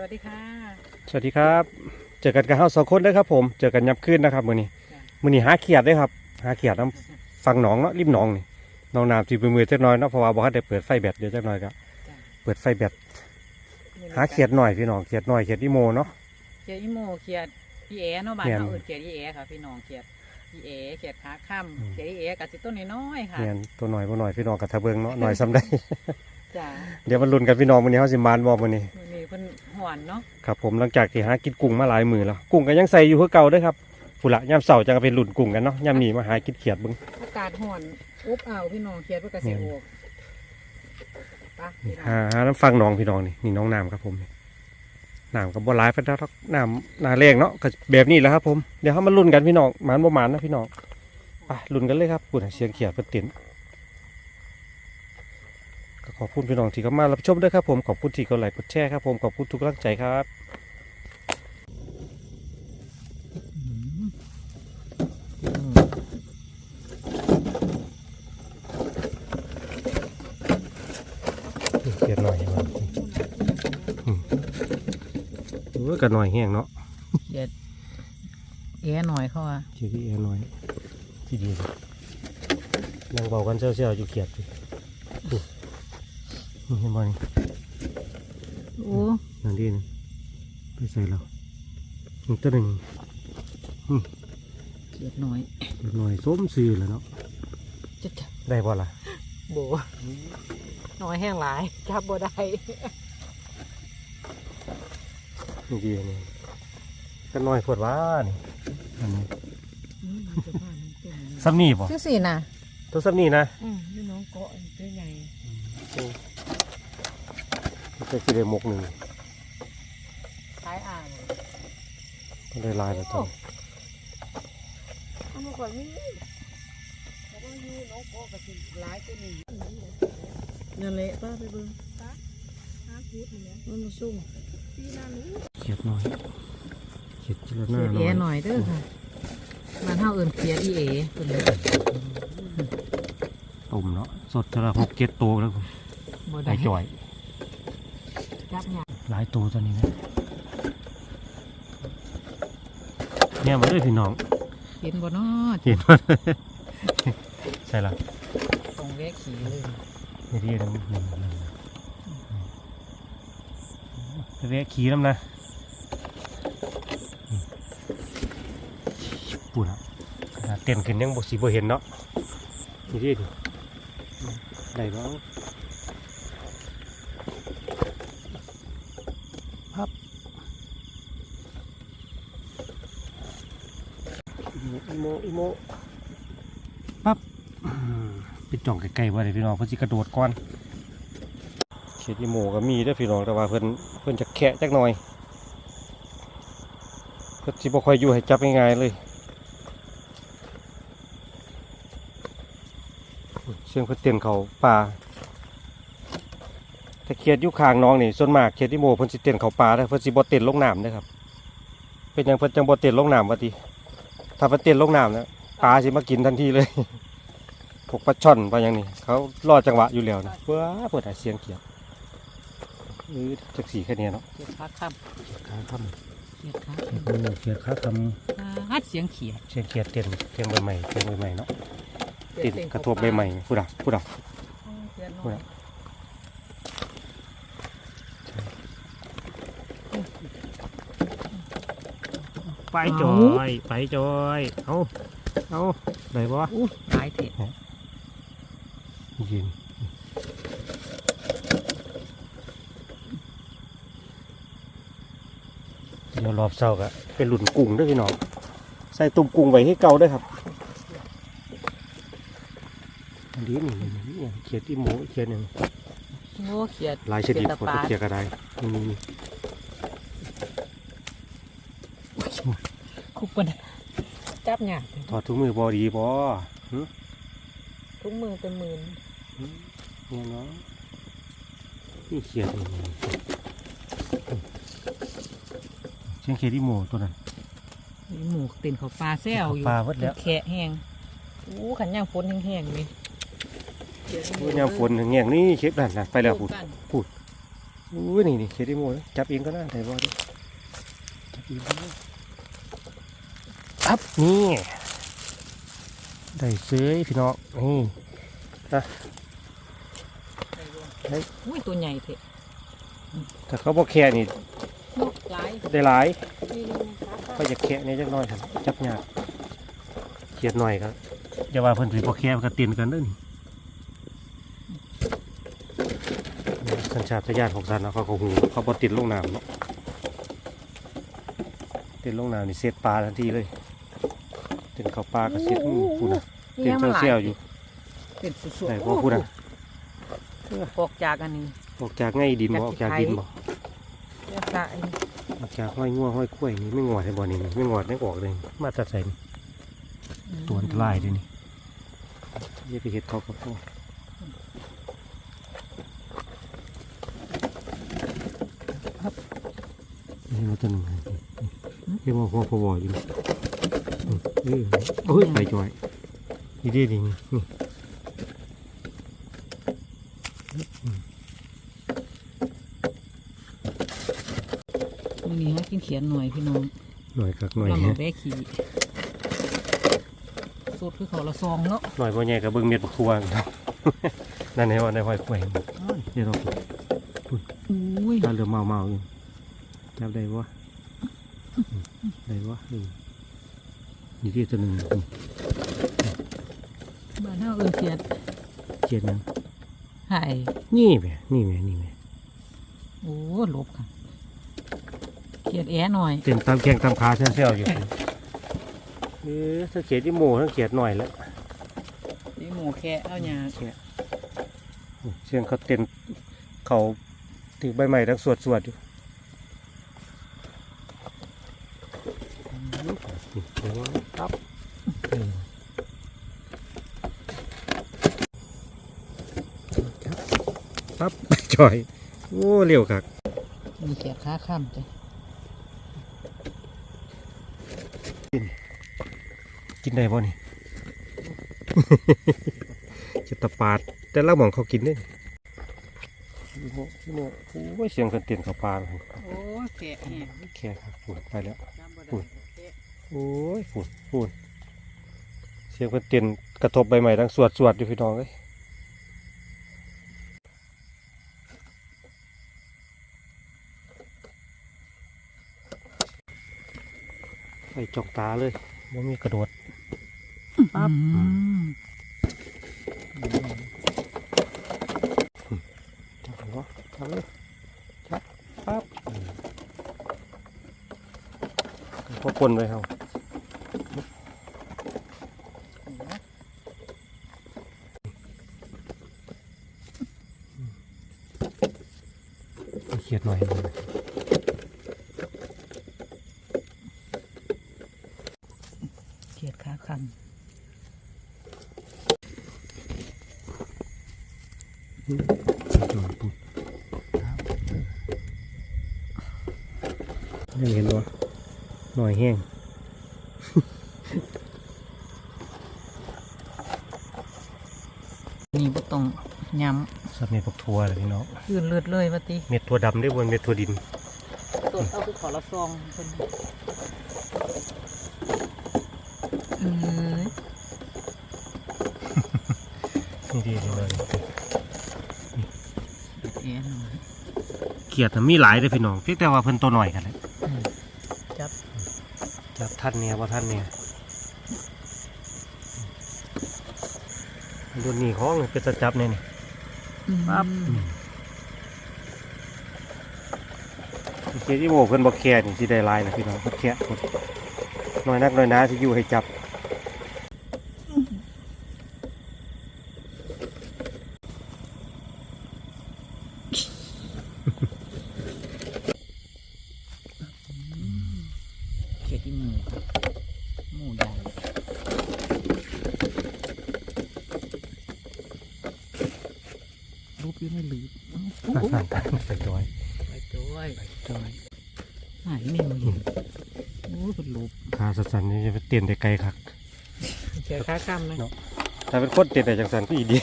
สวัสดีค่ะ สวัสดีครับ เจอกันกับเฮาสองคนเลยครับผม เจอกันยับขึ้นนะครับมื้อนี้จ้ะมื้อนี้หาเขียดเด้ครับ หาเขียดน้ำฟังหนองเนาะริมหนองนี่หนองน้ำที่เป็นมือจักหน่อยเนาะเพราะว่าบ่ทันได้เปิดไฟแบตเดี๋ยวจักหน่อยก็จ้ะเปิดไฟแบตหาเขียดหน่อยพี่น้องเขียดหน่อยเขียดอีโมเนาะเขียดอีโมเขียดอีเอเนาะบ้านแม่นเขาเอื่นเขียดอีเอค่ะพี่น้องเขียดอีเอเขียดขาค่ำเขียดอีเอกับสิต้นน้อยๆค่ะเนี่ยตัวหน่อยบ่หน่อยพี่น้องกับทะเบิงเนาะหน่อยซ้ำได้จ้าเดี๋ยวมันลุ้นกันพี่น้องมื้อนี้เฮาสิมานบ่มื้อนี้มื้อนี้ เพิ่นหวานเนาะครับผมหลังจากที่หากินกุ้งมาหลายมื้อแล้วกุ้งก็ยังใส่อยู่คือเก่าเด้อครับผู้ละยามเช้าจะก็เป็นลุ้นกุ้งกันเนาะยามนี้มาหากินเขียดเบิ่งอากาศหอนอุ๊บเอาพี่น้องเขียดเพิ่นก็สิแม่นโอกไปะพี่น้องหาหาน้ำฟังหนองพี่น้องนี่นี่น้องน้ำครับผมนี่น้ำกับบัวลายพัดทักน้ำนาแรงเนาะก็แบบนี้แหละครับผมเดี๋ยวเขามาลุ้นกันพี่น้องหมานบ่หมานนะพี่น้องไปลุ้นกันเลยครับปุ่นเสียงเขียดเพิ่นเต็น ก็ขอบคุณพี่น้องที่เข้ามารับชมด้วยครับผมขอบคุณที่กดไลค์กดแชร์ครับผมขอบคุณทุกกำลังใจครับเขียดหน่อยมันโอ้ยกันหน่อยแห้งเนาะเขียดเอหน่อยเขาว่าเขียดที่แอร์หน่อยที่ดีเลยนั่งเบากันเซี่ยวๆอยู่เขียดสินี่นี่ เห็นบ่นี่โอ้นั่นดีนึงไปใส่แล้วอีกตัวหนึ่งเขียดหน่อยเล็กน้อยส้มซื้อแล้วเนาะจะจับได้บ่ล่ะโบหน่อยแห้งหลายจับบ่ได้นี่ดีนี่กันน้อยปวดว่านี่อันนี้ซ้ำนี่บ่ชื่อสินะตัวซ้ำนี่นะอืมพี่น้องเกาะตัวใหญ่ จะสิได้หมกหนึ่งท้ายอ่างมันได้หลายแล้วจ้ะเอามาก่อนนี่แล้วก็อยู่น้องเกาะกับสิหลายตัวนี้นั่นแหละป้าไปเบิ่งป้าหาพูดนี่แหละมันมาซุ่มปีหน้าหนูเขียดน้อยเขียดจิละหเขีน้ายดน้เออยหน่อยเด้อค่ะมันเท่าเอินเขียดอีเอเป็นเลยตุ่มเนาะสดจะละหกเจ็ดโตวแล้ว บ่ได้ได้จ่อย จับเนี่ยหลายตัวตัวนี้นะเนี่ยมาด้วยพี่น้อง เห็นบ่เนาะเห็นว่าใช่ละตรงแวะขี่เลยนี่ที่นั่นนี่นี่ไปแวะขี่น้ำนะนี่ปุ่นอะขนาดเต้นขึ้นยังบกสีบ่เห็นเนาะนี่ที่ดิได้บ้าง อีโมอีโมปั๊บเป็นจ่องไกลๆว่าเลยพี่น้องเพิ่นสิกระโดดก่อนเขียดอีโมก็มีเด้พี่น้องแต่ว่าเพิ่อนเพิ่อนจะแคะจักหน่อยเพิ่นสิบ่ค่อยอยู่ให้จับง่ายๆเลยเสียงเพิ่นเต้นเขาป่าถ้าเขียดอยู่ข้างน้องนี่ส่วนมากเขียดอีโมเพิ่อนสิเต้นเขาป่าเด้เพิ่อนสิบ่เต้นลงน้ำเด้อครับเป็นยังเพิ่อนจังบ่เต้นลงน้ำว่าติ ถ้าเพิ่นเต้นลงน้ำนะปลาสิมากินทันทีเลยพวกปลาช่อนปลาอย่างนี้เขารอจังหวะอยู่แล้วนะเพื่อเปิดหาเสียงเขียดเออจักสีแค่เนี้ยเนาะเขียดขาค่ขาคำเขียดขาำเออเขียดขาคฮัดเสียงเขียดำเสียงเขียดเตียนเตียนใบใหม่เตียนใบใหม่เนาะติดกระทบใบใหม่พูดอะพูดอะเขียดน้ ไปจอย ไปจอย เอาเอาได้ปะอู้หลายเถะยินเดี๋ยวรอบเช้าก็เป็นหลุนกุ้งเด้วยพี่น้อง ใส่ตุ่มกุ้งไว้ให้เก่าเด้วยครับอันนี้นี่นี่นี่เขียดที่หมูเขียดหนึ่งโอ้เขียดลายชนิดเขียดตะคนปาดเขียดกระไดนี่นี่นี่ คุกปนจับเนี่ยถอดถุงมือบอดีบอทุกมือเป็นหมื่นเนี่ยเนาะนี่เขียดนี่นี่นี่เชียงเขียดที่หมูตัวนั้นมีหมูเต็นเขาปลาแซวอยู่ปลาเบิดแล้วแขะแห้งอู้ขันย่างฝนแห้งๆเลยโอ้ยยามฝนแง่งนี่เข็บนั่นนะไปแล้วพูดกันพูดอู้ยนี่นี่เขียดอีโมนะจับเองก็ได้แต่บ่ดิจับเองก็ได้อัพนี่ได้เสื้อพี่น้องนี่อุ้ยตัวใหญ่เถอะถ้าเขาบอกแค่นี่นกหลายได้หลายนี่นึงขาก็จะแค่นี้จักหน่อยครับจับยากเขียดหน่อยครับอย่าว่าเพิ่นสิบ่แค่ก็เตียนกันเด้อนี่สัญชาตญาณของสัตว์เนาะเขาก็หูเขาบ่ติดลงน้ำเนาะติดลงน้ำนี่เสียดปลาทันทีเลย ติดเข้าปลาก็เสียดอื้อพูดนะเต็มเซี่ยวๆอยู่เป็นสุดไหนบ่พูดนะออกจากอันนี้ออกจากไง่ายดินบ่ออกจากดินบ่เรียกตาไอ้ออกจากห้อยงัวห้อยกล้วยนี่ไม่งอดให้บ่นี่ไม่งอดไม่ออกเลยมาตัดใส่นี่ตัวอันตรายด้วยนี่อย่าไปเห็ดเขากับพ่อนี่มาตัวหนึ่งเรียกว่าพ่อพ่อบ่อยู่นี่เออเอ้ยไปจ่อยนี่ดีดีนี่นี่มือนี้ให้กินเขียนหน่อยพี่น้องหน่อยกักหน่อยเราฮะมาแวะขี่สูตรคือเขาละซองเนาะหน่อยพ่อใหญ่กับเบิ้งเม็ดบักทัวครับนั่นไงว่าในห้อยกล้วยเดี๋ยวเราอุ้ยตาเรือเมาเมาอยู่จับได้วะได้วะ นี่นี่ที่ตัวหนึ่งนี่บ้านเฮาเอิ้นเขียดเจ็ดนังไห่นี่แหม่นี่แหม่นี่แหม่โอ้หลบค่ะเขียดแอะหน่อยเต็มตามแข้งตามขาเส้นๆอยู่เออถ้าเขียดที่หมูถ้าเขียดหน่อยแล้วนี่หมูแค่เอาหยาเขียดเสียงเขาเต็นเขาถือใบใหม่ทั้งสวดสวดๆอยู่นี่เดี๋ยวปั๊บเออปั๊บ จ่อย โอ้เร็วคักมีเขียดขาข้ามจ้ะกินได้ป่ะนี่ จะตะปาด แต่ละหมองเขากินได้โอ้โหโอ้ยเสียงกันเตียนเขาปลาเลยโอ้แค่แห้งแค่ครับฝุ่นไปแล้วจำบ่อุ้ได้ยโอ้ยฝุ่นฝุ่นเสียงกันเตียนกระทบใบใหม่ดังสวดสวดอยู่พี่น้องเลย ไปจอกตาเลยว่ามีกระโดดปั๊บอืมจับหัวจับเลยจับปั๊บพอคนไว้เฮาเอาเขียดหน่อยหนึ่ง เขียดขาข้าม จอยปุ๊บ ยังเห็นวะหน่อยแห้งนี่บ่ต้องยสับเม็ดพวกทัวเลยพี่น้องำคืนเลือดเลยว่าติเม็ดถั่วดำได้บนเม็ดถั่วดินตดเอาคือขอละซองเพิ่นเอ้ยนี่ดีเลยแอะหน่อยเขียดน่ะมีหลายเลยพี่น้องเพียงแต่ว่าเพิ่นตัวหน่อยกันเลยอืมจับ จับท่านเนี่ยว่าท่านเนี่ยรุ่นนี้ของเป็นตะจับเนี่ยนี่ปั๊บเขียดที่โมเพิ่นบอกแค่นี่สิได้หลายนะพี่น้องเพิ่นแค่คนน้อยนักน้อยหนาที่อยู่ให้จับ เขียดที่หมูครับหมูใหญ่รูป อยู่ในหลืบเอ้านั่นนั่นนั่นใส่จอยไปด้วยจอยหายไม่เห็นโอ้ยเป็นรูปขาสั่นๆนี่จะไปเตียนได้ไกลคักเขียดขาข้ามนะเนาะถ้าเป็นคนเตียนได้จังสันก็อีดี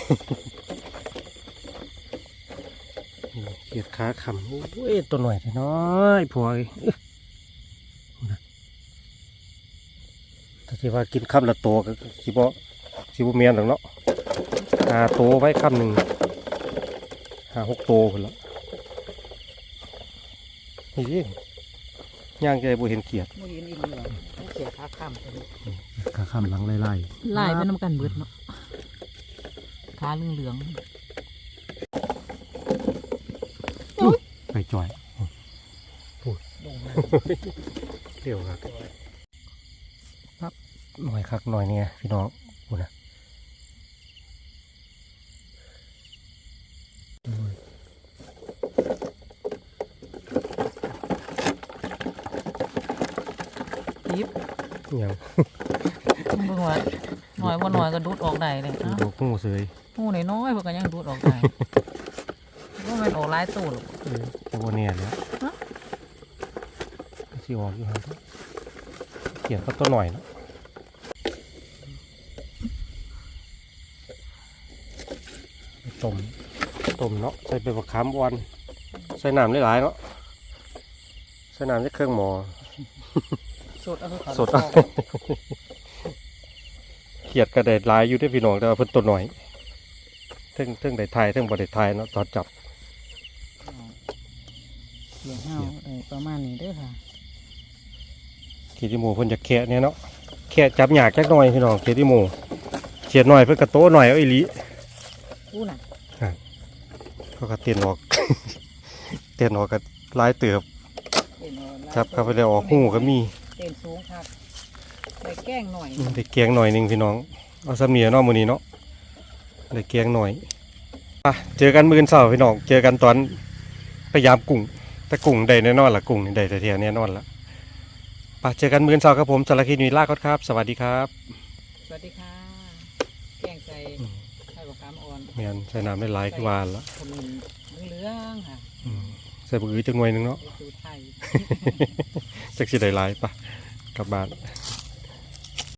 นี่เขีขียดขาคำโอ้ยตัวหน่อยแต่น้อยผัวเอ้ยอึ๊ะนะถ้าที่ว่ากินคำละตัวก็สิบ่สิบ่เมียนหรอกเนาะหาโตวไว้คำหนึ่ง หาหกโตวคนละนี่ดิย่างใจบ่เห็นเขียดมือยินอินเหลืองต้องเสียค่าข้ามตัวนี้ขาคำหลังไล่ไล่ลายเป็นน้ำกันเบิดเนาะขาเหลืองเหลืองไปจ่อยลงมาเดี๋ยวครับครับหน่อยคักหน่อยเนี่ยพี่น้องดูนะ ยิบยังเบิ่งว่าหน่อยว่าหน่อยก็ดูดออกได้เลยดูอ้าวดอกงูเสยหูน้อยๆเพิ่นก็ยังดูดออกได้ว่ามันออกหลายตู้หรอกเออแต่ว่าเนี่ยเนี่ยฮะที่ออกอยู่ครับเขียนก็ตัวหน่อยเนาะไปต้มต้มเนาะใส่เป็นมะขามอ่อนใส่น้ำหลายๆเนาะใส่น้ำในเครื่องหมอ สดเอาคือเขาสดเอาเขียดกระเด็ดลายอยู่ที่พี่น้องแต่ว่าเพิ่นตัวหน่อยเทั้งเทั้งได้ทายเทั้งบ่ได้ทายเนาะตอนจับเสียงเฮาเออประมาณนี้เด้อค่ะขีดิโมเพิ่นจะแคะเนี่ยเนาะแคะจับหยากจักหน่อยพี่น้องขีดิโมเขียดหน่อยเพิ่นกระโตหน่อยเอาอีหลีอู้น่ะเขาก็เตียนออกเตียนออกก็หลายเติบเต้นเอาหลายจับเข้าไปแล้วออกหูก็มี เต้นสูงคักใส่แกล้งหน่อยอืมได้เกียงหน่อยหนึงพี่น้อง เอาสำเนียเนาะมื้อนี้เนาะได้เกียงหน่อยอะเจอกันมื้ออนเช้าพี่น้อง เจอกันตอนพยายามกุ้งแต่กุ้งได้แน่นอนล่ะกุ้งนี่ได้แต่เทียแน่นอนล่ะไปเจอกันมื้ออนเช้าครับผมสารคดีนุ้ยลาครับ สวัสดีครับ สวัสดีค่ะ แกงใส่อืมไข่กับกามอ่อนแม่นใส่น้ำได้หลายคือวานละขมิ้นเหลืองๆค่ะอืม ใส่บุกอือจังหน่วยหนึงเนาะ สูตรไทย จักสิได้หลายปะกลับบ้านเ